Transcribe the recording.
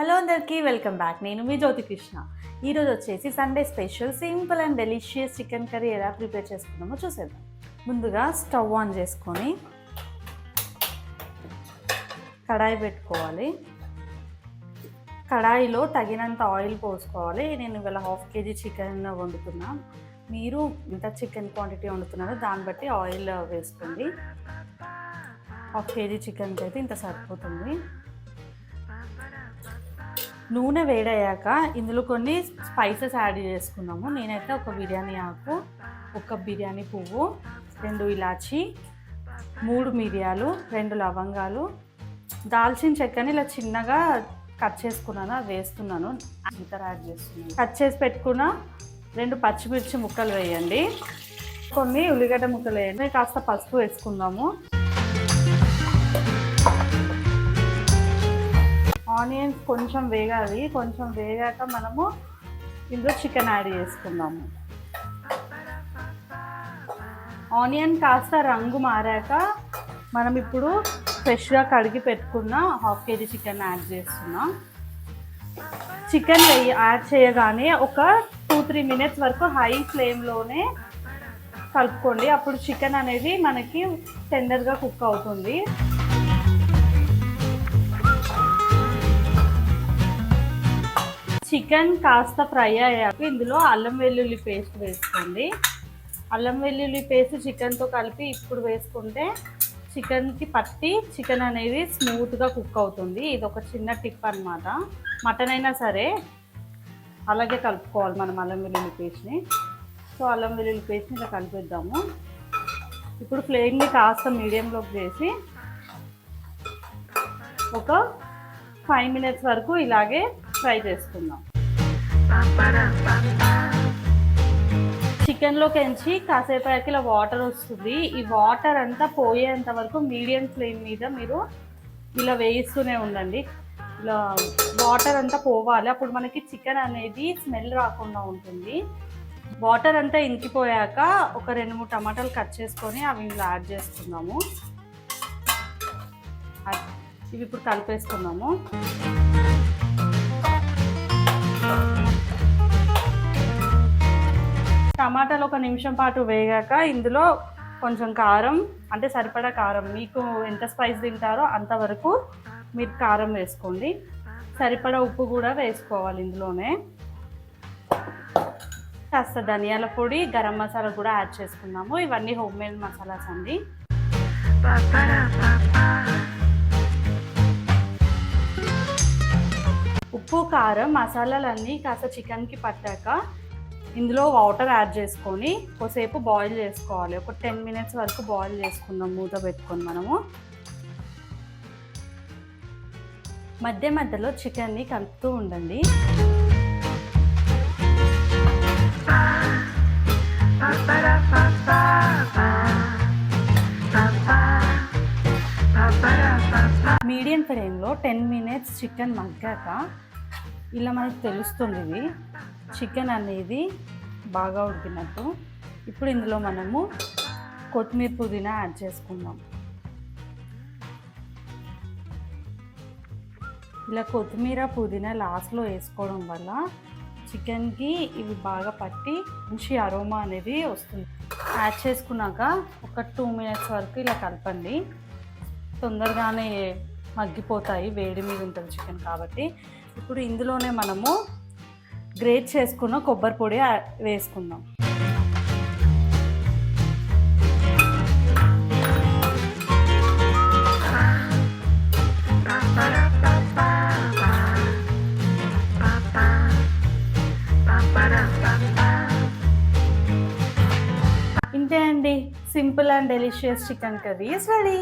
Hello అందరికీ welcome back నేను మీ జ్యోతి కృష్ణ. ఈరోజు వచ్చేసి Sunday special simple and delicious chicken curry ఎలా ప్రిపేర్ చేసుకున్నామో చూసేద్దాం. ముందుగా స్టవ్ ఆన్ చేసుకొని కడాయి పెట్టుకోవాలి. కడాయిలో తగినంత ఆయిల్ పోసుకోవాలి. నేను ఇవాళ హాఫ్ కేజీ చికెన్ వండుతున్నా. మీరు ఎంత చికెన్ క్వాంటిటీ వండుతున్నారో దాన్ని బట్టి ఆయిల్ వేసుకోండి. హాఫ్ కేజీ చికెన్కి అయితే ఇంత సరిపోతుంది. నూనె వేడయ్యాక ఇందులో కొన్ని స్పైసెస్ యాడ్ చేసుకున్నాము. నేనైతే ఒక బిర్యానీ ఆకు ఒక బిర్యానీ పువ్వు రెండు ఇలాచి మూడు మిరియాలు రెండు లవంగాలు. దాల్చిన చెక్కని ఇలా చిన్నగా కట్ చేసుకున్నాను అది వేస్తున్నాను. ఇతర యాడ్ చేస్తున్నాను కట్ చేసి పెట్టుకున్న రెండు పచ్చిమిర్చి ముక్కలు వేయండి. కొన్ని ఉల్లిగడ్డ ముక్కలు వేయండి. కాస్త పసుపు వేసుకుందాము. ఆనియన్స్ కొంచెం వేగాలి. కొంచెం వేగాక మనము ఇందులో చికెన్ యాడ్ చేసుకుందాము. ఆనియన్ కాస్త రంగు మారాక మనం ఇప్పుడు ఫ్రెష్గా కడిగి పెట్టుకున్న హాఫ్ కేజీ చికెన్ యాడ్ చేస్తున్నాం. చికెన్ యాడ్ చేయగానే ఒక టూ త్రీ మినిట్స్ వరకు హై ఫ్లేమ్లోనే కలుపుకోండి. అప్పుడు చికెన్ అనేది మనకి టెండర్గా కుక్ అవుతుంది. చికెన్ కాస్త ఫ్రై అయ్యాక ఇందులో అల్లం వెల్లుల్లి పేస్ట్ వేసుకోండి. అల్లం వెల్లుల్లి పేస్ట్ చికెన్తో కలిపి ఇప్పుడు వేసుకుంటే చికెన్కి పట్టి చికెన్ అనేది స్మూత్గా కుక్ అవుతుంది. ఇది ఒక చిన్న టిప్ అనమాట మటన్ అయినా సరే అలాగే కలుపుకోవాలి మనం అల్లం వెల్లుల్లి పేస్ట్ని. సో అల్లం వెల్లుల్లి పేస్ట్ని ఇలా కలిపిద్దాము. ఇప్పుడు ఫ్లేమ్ని కాస్త మీడియంలోకి చేసి ఒక ఫైవ్ మినిట్స్ వరకు ఇలాగే ఫ్రై చేసుకుందాం. చికెన్లోకి ఎంచి కాసేపు అయ్యాక ఇలా వాటర్ వస్తుంది. ఈ వాటర్ అంతా పోయేంత వరకు మీడియం ఫ్లేమ్ మీద మీరు ఇలా వేయిస్తూనే ఉండండి. ఇలా వాటర్ అంతా పోవాలి. అప్పుడు మనకి చికెన్ అనేది స్మెల్ రాకుండా ఉంటుంది. వాటర్ అంతా ఇంకిపోయాక ఒక రెండు మూడు టమాటాలు కట్ చేసుకొని అవి ఇందులో యాడ్ చేసుకుందాము. ఇవి ఇప్పుడు కలిపేసుకున్నాము టమాటాలు ఒక నిమిషం పాటు వేగాక ఇందులో కొంచెం కారం అంటే సరిపడా కారం మీకు ఎంత స్పైస్ తింటారో అంతవరకు మీరు కారం వేసుకోండి. సరిపడా ఉప్పు కూడా వేసుకోవాలి ఇందులోనే. కాస్త ధనియాల పొడి గరం మసాలా కూడా యాడ్ చేసుకున్నాము. ఇవన్నీ హోమ్ మేడ్ మసాలాస్ అండి. ఉప్పు కారం మసాలాలన్నీ కాస్త చికెన్కి పట్టాక ఇందులో వాటర్ యాడ్ చేసుకొని కొద్దిసేపు బాయిల్ చేసుకోవాలి. ఒక టెన్ మినిట్స్ వరకు బాయిల్ చేసుకుందాం మూత పెట్టుకొని మనము. మధ్య మధ్యలో చికెన్ని కలుపుతూ ఉండండి. మీడియం ఫ్లేమ్లో టెన్ మినిట్స్ చికెన్ మగ్గాక ఇలా మనకు తెలుస్తుంది ఇది. చికెన్ అనేది బాగా ఉడికినట్టు. ఇప్పుడు ఇందులో మనము కొత్తిమీర పుదీనా యాడ్ చేసుకుందాం. ఇలా కొత్తిమీర పుదీనా లాస్ట్లో వేసుకోవడం వల్ల చికెన్కి ఇవి బాగా పట్టి మంచి అరోమా అనేది వస్తుంది. యాడ్ చేసుకున్నాక ఒక టూ మినిట్స్ వరకు ఇలా కలపండి. తొందరగానే మగ్గిపోతాయి వేడి మీద ఉంటుంది చికెన్ కాబట్టి. ఇప్పుడు ఇందులోనే మనము గ్రేట్ చేసుకున్న కొబ్బరి పొడి వేసుకుందాం ఇంతే అండి. Simple and delicious chicken curry. Is ready